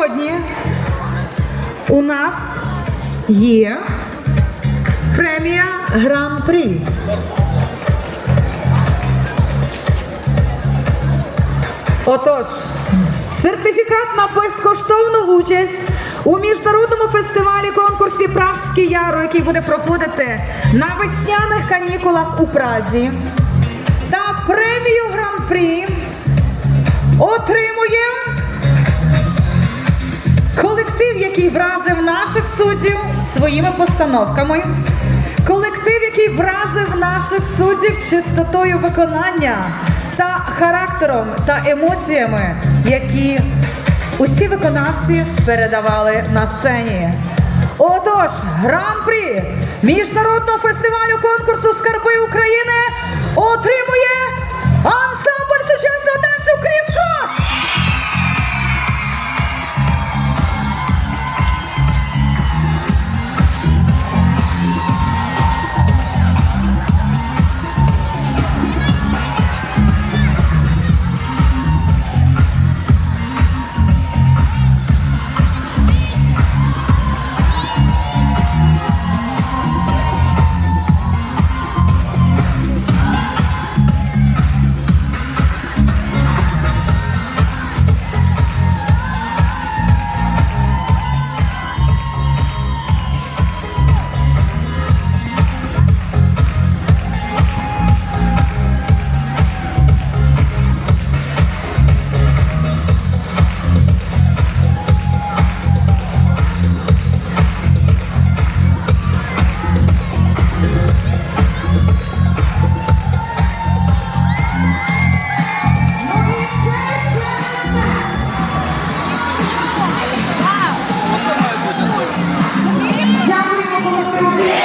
сьогодні у нас є премія Гран-прі. Отож, сертифікат на безкоштовну участь у міжнародному фестивалі конкурсі Пражський Яру, який буде проходити на весняних канікулах у Празі. Та премію Гран-прі який вразив наших суддів своїми постановками. Колектив, який вразив наших суддів чистотою виконання та характером та емоціями, які усі виконавці передавали на сцені. Отож, гран-прі міжнародного фестивалю конкурсу Скарби Yeah.